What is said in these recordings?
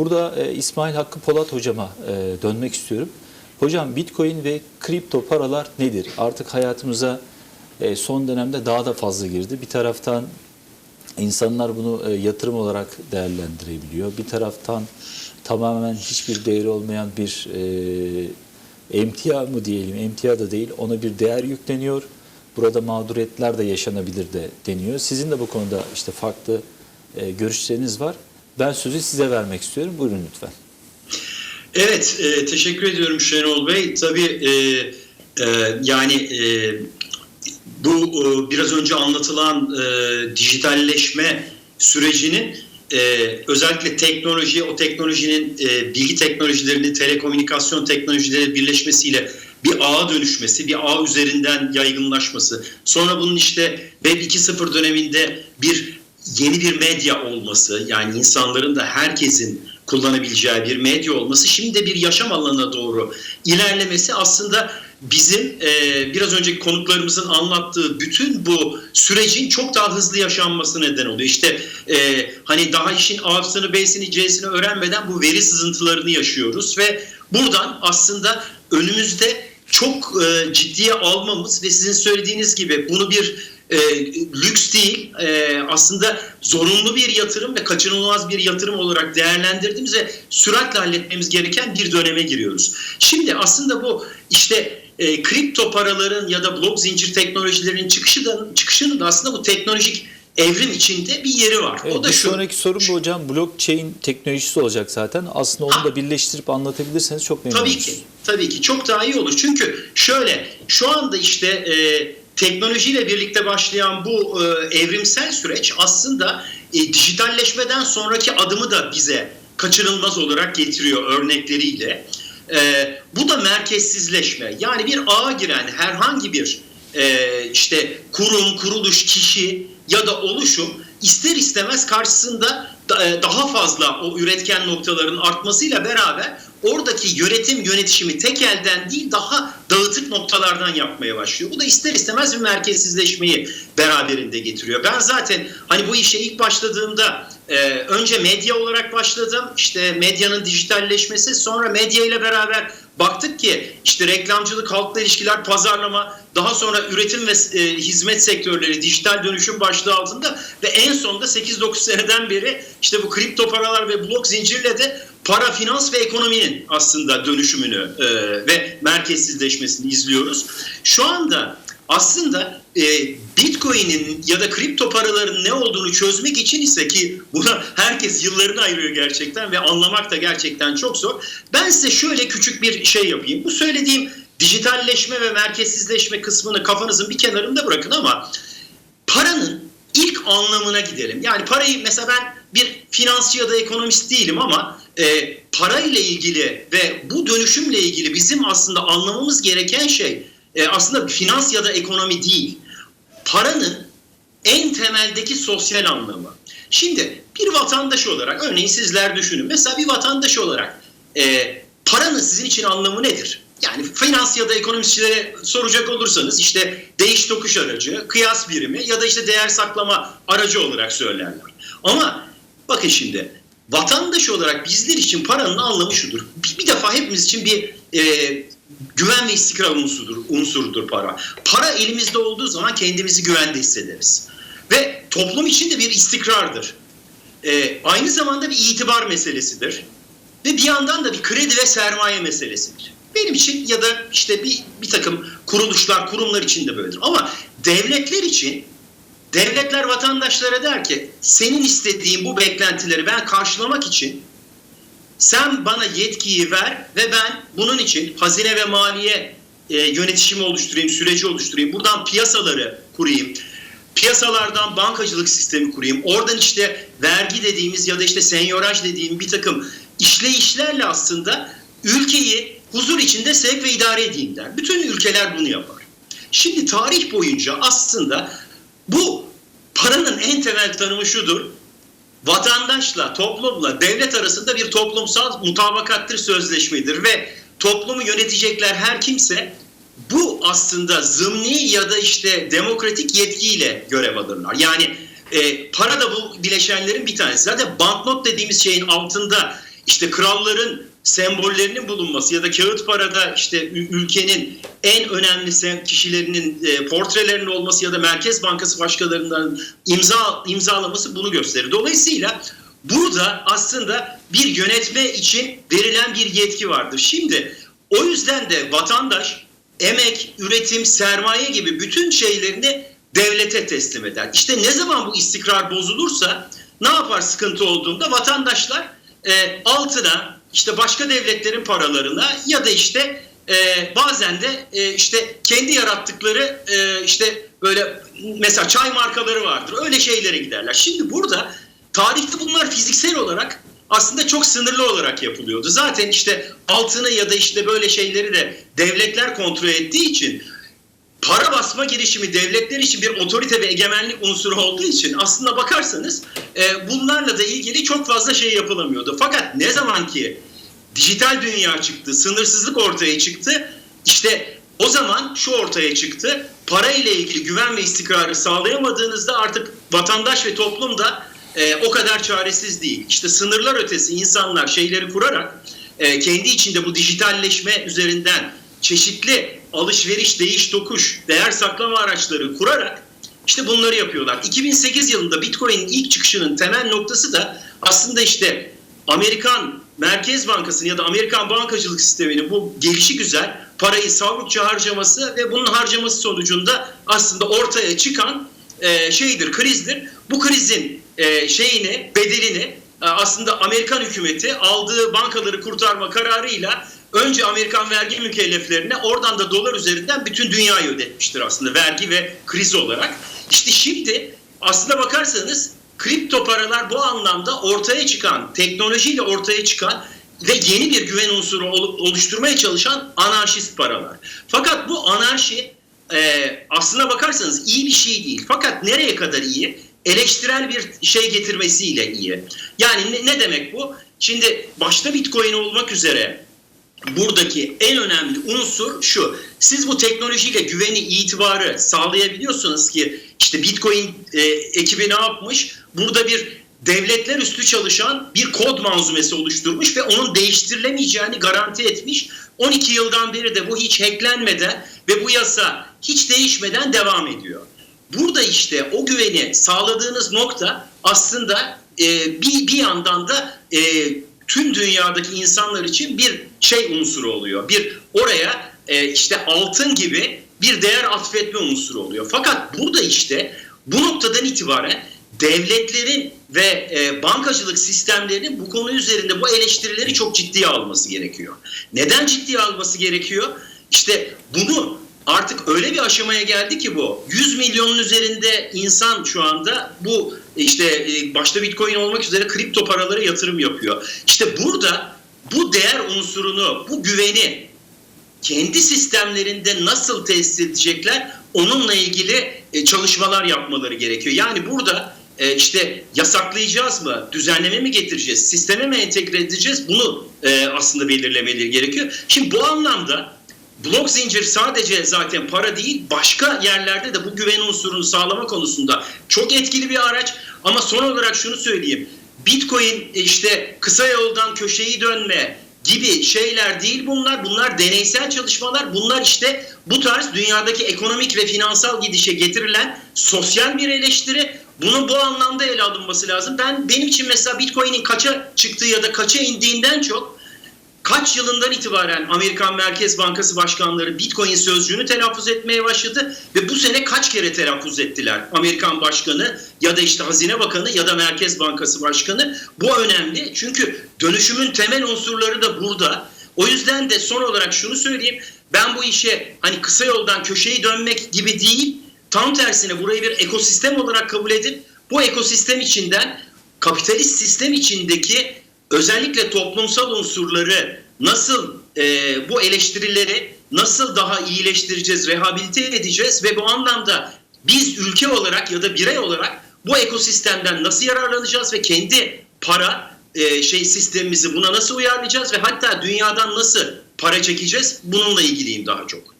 Burada e, İsmail Hakkı Polat hocama e, dönmek istiyorum. Hocam Bitcoin ve kripto paralar nedir? Artık hayatımıza e, son dönemde daha da fazla girdi. Bir taraftan insanlar bunu e, yatırım olarak değerlendirebiliyor. Bir taraftan tamamen hiçbir değeri olmayan bir e, emtia mı diyelim, emtia da değil ona bir değer yükleniyor. Burada mağduriyetler de yaşanabilir de deniyor. Sizin de bu konuda işte farklı e, görüşleriniz var. Ben sözü size vermek istiyorum. Buyurun lütfen. Evet, e, teşekkür ediyorum Şenol Bey. Tabii e, e, yani e, bu e, biraz önce anlatılan e, dijitalleşme sürecinin e, özellikle teknoloji, o teknolojinin e, bilgi teknolojilerinin, telekomünikasyon teknolojileri birleşmesiyle bir ağa dönüşmesi, bir ağ üzerinden yaygınlaşması, sonra bunun işte Web 2.0 döneminde bir yeni bir medya olması, yani insanların da herkesin kullanabileceği bir medya olması, şimdi de bir yaşam alanına doğru ilerlemesi aslında bizim e, biraz önceki konuklarımızın anlattığı bütün bu sürecin çok daha hızlı yaşanması neden oluyor. İşte e, hani daha işin A'sını, B'sini, C'sini öğrenmeden bu veri sızıntılarını yaşıyoruz ve buradan aslında önümüzde çok e, ciddiye almamız ve sizin söylediğiniz gibi bunu bir e, lüks değil e, aslında zorunlu bir yatırım ve kaçınılmaz bir yatırım olarak değerlendirdiğimiz ve süratle halletmemiz gereken bir döneme giriyoruz. Şimdi aslında bu işte e, kripto paraların ya da blok zincir teknolojilerinin çıkışı da, çıkışının da aslında bu teknolojik evrim içinde bir yeri var. Evet, o da bir şu. sonraki sorum bu hocam. Blockchain teknolojisi olacak zaten. Aslında onu da birleştirip anlatabilirseniz çok memnun Tabii oluruz. ki. Tabii ki. Çok daha iyi olur. Çünkü şöyle şu anda işte e, teknolojiyle birlikte başlayan bu e, evrimsel süreç aslında e, dijitalleşmeden sonraki adımı da bize kaçınılmaz olarak getiriyor örnekleriyle. E, bu da merkezsizleşme. Yani bir ağa giren herhangi bir e, işte kurum, kuruluş, kişi ya da oluşum ister istemez karşısında da- e, daha fazla o üretken noktaların artmasıyla beraber oradaki yönetim yönetişimi tek elden değil daha dağıtık noktalardan yapmaya başlıyor. Bu da ister istemez bir merkezsizleşmeyi beraberinde getiriyor. Ben zaten hani bu işe ilk başladığımda e, önce medya olarak başladım. İşte medyanın dijitalleşmesi sonra medya ile beraber baktık ki işte reklamcılık, halkla ilişkiler, pazarlama, daha sonra üretim ve e, hizmet sektörleri dijital dönüşüm başlığı altında ve en sonunda 8-9 seneden beri işte bu kripto paralar ve blok zincirle de para, finans ve ekonominin aslında dönüşümünü e, ve merkezsizleşmesini izliyoruz. Şu anda aslında e, Bitcoin'in ya da kripto paraların ne olduğunu çözmek için ise ki buna herkes yıllarını ayırıyor gerçekten ve anlamak da gerçekten çok zor. Ben size şöyle küçük bir şey yapayım. Bu söylediğim dijitalleşme ve merkezsizleşme kısmını kafanızın bir kenarında bırakın ama paranın ilk anlamına gidelim. Yani parayı mesela ben bir finansçı ya da ekonomist değilim ama e, para ile ilgili ve bu dönüşümle ilgili bizim aslında anlamamız gereken şey e, aslında finans ya da ekonomi değil. Paranın en temeldeki sosyal anlamı. Şimdi bir vatandaş olarak örneğin sizler düşünün. Mesela bir vatandaş olarak e, paranın sizin için anlamı nedir? Yani finans ya da ekonomistçilere soracak olursanız işte değiş tokuş aracı, kıyas birimi ya da işte değer saklama aracı olarak söylerler. Ama bakın şimdi vatandaş olarak bizler için paranın anlamı şudur. Bir, bir defa hepimiz için bir e, güven ve istikrar unsurudur, unsurudur para. Para elimizde olduğu zaman kendimizi güvende hissederiz. Ve toplum için de bir istikrardır. E, aynı zamanda bir itibar meselesidir. Ve bir yandan da bir kredi ve sermaye meselesidir. Benim için ya da işte bir, bir takım kuruluşlar, kurumlar için de böyledir. Ama devletler için devletler vatandaşlara der ki senin istediğin bu beklentileri ben karşılamak için sen bana yetkiyi ver ve ben bunun için hazine ve maliye e, yönetişimi oluşturayım, süreci oluşturayım. Buradan piyasaları kurayım. Piyasalardan bankacılık sistemi kurayım. Oradan işte vergi dediğimiz ya da işte senyoraj dediğim bir takım işleyişlerle aslında ülkeyi huzur içinde sevk ve idare edeyim der. Bütün ülkeler bunu yapar. Şimdi tarih boyunca aslında bu paranın en temel tanımı şudur vatandaşla, toplumla, devlet arasında bir toplumsal mutabakattır, sözleşmedir ve toplumu yönetecekler her kimse bu aslında zımni ya da işte demokratik yetkiyle görev alırlar. Yani e, para da bu bileşenlerin bir tanesi. Zaten banknot dediğimiz şeyin altında işte kralların sembollerinin bulunması ya da kağıt parada işte ülkenin en önemli kişilerinin e, portrelerinin olması ya da Merkez Bankası başkanlarından imza imzalaması bunu gösterir. Dolayısıyla burada aslında bir yönetme için verilen bir yetki vardır. Şimdi o yüzden de vatandaş emek, üretim, sermaye gibi bütün şeylerini devlete teslim eder. İşte ne zaman bu istikrar bozulursa ne yapar sıkıntı olduğunda vatandaşlar e, altına işte başka devletlerin paralarına ya da işte e, bazen de e, işte kendi yarattıkları e, işte böyle mesela çay markaları vardır öyle şeylere giderler. Şimdi burada tarihte bunlar fiziksel olarak aslında çok sınırlı olarak yapılıyordu. Zaten işte altını ya da işte böyle şeyleri de devletler kontrol ettiği için para basma girişimi devletler için bir otorite ve egemenlik unsuru olduğu için aslında bakarsanız e, bunlarla da ilgili çok fazla şey yapılamıyordu. Fakat ne zaman ki dijital dünya çıktı, sınırsızlık ortaya çıktı, işte o zaman şu ortaya çıktı. Para ile ilgili güven ve istikrarı sağlayamadığınızda artık vatandaş ve toplum da e, o kadar çaresiz değil. İşte sınırlar ötesi insanlar şeyleri kurarak e, kendi içinde bu dijitalleşme üzerinden çeşitli alışveriş, değiş tokuş, değer saklama araçları kurarak işte bunları yapıyorlar. 2008 yılında Bitcoin'in ilk çıkışının temel noktası da aslında işte Amerikan Merkez Bankası'nın ya da Amerikan bankacılık sisteminin bu gelişi güzel parayı savrukça harcaması ve bunun harcaması sonucunda aslında ortaya çıkan e, şeydir, krizdir. Bu krizin e, şeyini, bedelini e, aslında Amerikan hükümeti aldığı bankaları kurtarma kararıyla önce Amerikan vergi mükelleflerine oradan da dolar üzerinden bütün dünyayı ödetmiştir aslında vergi ve kriz olarak. İşte şimdi aslında bakarsanız kripto paralar bu anlamda ortaya çıkan, teknolojiyle ortaya çıkan ve yeni bir güven unsuru ol- oluşturmaya çalışan anarşist paralar. Fakat bu anarşi e, aslına bakarsanız iyi bir şey değil. Fakat nereye kadar iyi? Eleştirel bir şey getirmesiyle iyi. Yani ne, ne demek bu? Şimdi başta Bitcoin olmak üzere buradaki en önemli unsur şu. Siz bu teknolojiyle güveni, itibarı sağlayabiliyorsunuz ki işte Bitcoin e, ekibi ne yapmış? Burada bir devletler üstü çalışan bir kod manzumesi oluşturmuş ve onun değiştirilemeyeceğini garanti etmiş. 12 yıldan beri de bu hiç hacklenmeden ve bu yasa hiç değişmeden devam ediyor. Burada işte o güveni sağladığınız nokta aslında e, bir, bir yandan da e, tüm dünyadaki insanlar için bir şey unsuru oluyor. Bir oraya e, işte altın gibi bir değer atfetme unsuru oluyor. Fakat burada işte bu noktadan itibaren devletlerin ve e, bankacılık sistemlerinin bu konu üzerinde bu eleştirileri çok ciddiye alması gerekiyor. Neden ciddiye alması gerekiyor? İşte bunu artık öyle bir aşamaya geldi ki bu 100 milyonun üzerinde insan şu anda bu işte e, başta Bitcoin olmak üzere kripto paralara yatırım yapıyor. İşte burada bu değer unsurunu, bu güveni kendi sistemlerinde nasıl tesis edecekler onunla ilgili e, çalışmalar yapmaları gerekiyor. Yani burada e, işte yasaklayacağız mı, düzenleme mi getireceğiz, sisteme mi entegre edeceğiz bunu e, aslında belirlemeleri gerekiyor. Şimdi bu anlamda blok zincir sadece zaten para değil başka yerlerde de bu güven unsurunu sağlama konusunda çok etkili bir araç. Ama son olarak şunu söyleyeyim. Bitcoin e, işte kısa yoldan köşeyi dönme gibi şeyler değil bunlar. Bunlar deneysel çalışmalar. Bunlar işte bu tarz dünyadaki ekonomik ve finansal gidişe getirilen sosyal bir eleştiri. Bunun bu anlamda ele alınması lazım. Ben benim için mesela Bitcoin'in kaça çıktığı ya da kaça indiğinden çok kaç yılından itibaren Amerikan Merkez Bankası başkanları Bitcoin sözcüğünü telaffuz etmeye başladı ve bu sene kaç kere telaffuz ettiler? Amerikan Başkanı ya da işte Hazine Bakanı ya da Merkez Bankası Başkanı. Bu önemli çünkü dönüşümün temel unsurları da burada. O yüzden de son olarak şunu söyleyeyim. Ben bu işe hani kısa yoldan köşeyi dönmek gibi değil tam tersine burayı bir ekosistem olarak kabul edip bu ekosistem içinden kapitalist sistem içindeki özellikle toplumsal unsurları nasıl e, bu eleştirileri nasıl daha iyileştireceğiz, rehabilite edeceğiz ve bu anlamda biz ülke olarak ya da birey olarak bu ekosistemden nasıl yararlanacağız ve kendi para e, şey sistemimizi buna nasıl uyarlayacağız ve hatta dünyadan nasıl para çekeceğiz bununla ilgiliyim daha çok.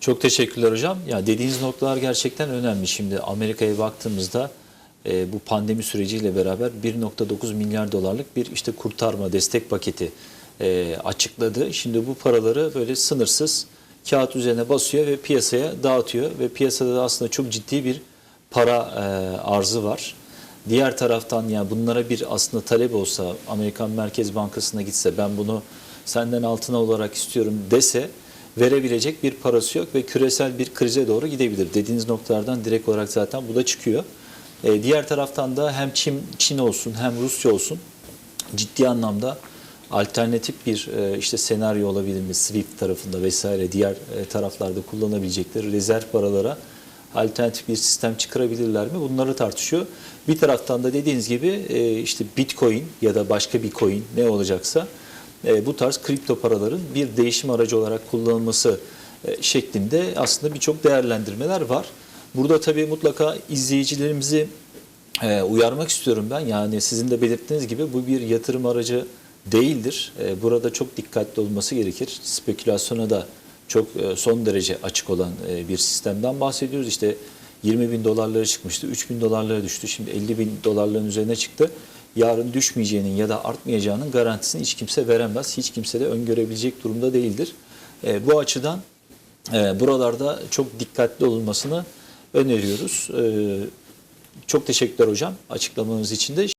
Çok teşekkürler hocam. Ya dediğiniz noktalar gerçekten önemli. Şimdi Amerika'ya baktığımızda e, bu pandemi süreciyle beraber 1.9 milyar dolarlık bir işte kurtarma destek paketi e, açıkladı. Şimdi bu paraları böyle sınırsız kağıt üzerine basıyor ve piyasaya dağıtıyor ve piyasada da aslında çok ciddi bir para e, arzı var. Diğer taraftan yani bunlara bir aslında talep olsa Amerikan Merkez Bankası'na gitse ben bunu senden altına olarak istiyorum dese verebilecek bir parası yok ve küresel bir krize doğru gidebilir. Dediğiniz noktalardan direkt olarak zaten bu da çıkıyor. E, diğer taraftan da hem Çin, Çin olsun hem Rusya olsun ciddi anlamda alternatif bir e, işte senaryo olabilir mi SWIFT tarafında vesaire diğer e, taraflarda kullanabilecekleri rezerv paralara alternatif bir sistem çıkarabilirler mi? Bunları tartışıyor. Bir taraftan da dediğiniz gibi e, işte Bitcoin ya da başka bir coin ne olacaksa e, bu tarz kripto paraların bir değişim aracı olarak kullanılması e, şeklinde aslında birçok değerlendirmeler var. Burada tabii mutlaka izleyicilerimizi e, uyarmak istiyorum ben. Yani sizin de belirttiğiniz gibi bu bir yatırım aracı değildir. E, burada çok dikkatli olması gerekir. Spekülasyona da çok e, son derece açık olan e, bir sistemden bahsediyoruz. İşte 20 bin dolarlara çıkmıştı, 3 bin dolarlara düştü. Şimdi 50 bin dolarların üzerine çıktı. Yarın düşmeyeceğinin ya da artmayacağının garantisini hiç kimse veremez. Hiç kimse de öngörebilecek durumda değildir. E, bu açıdan e, buralarda çok dikkatli olunmasını öneriyoruz. E, çok teşekkürler hocam açıklamanız için de.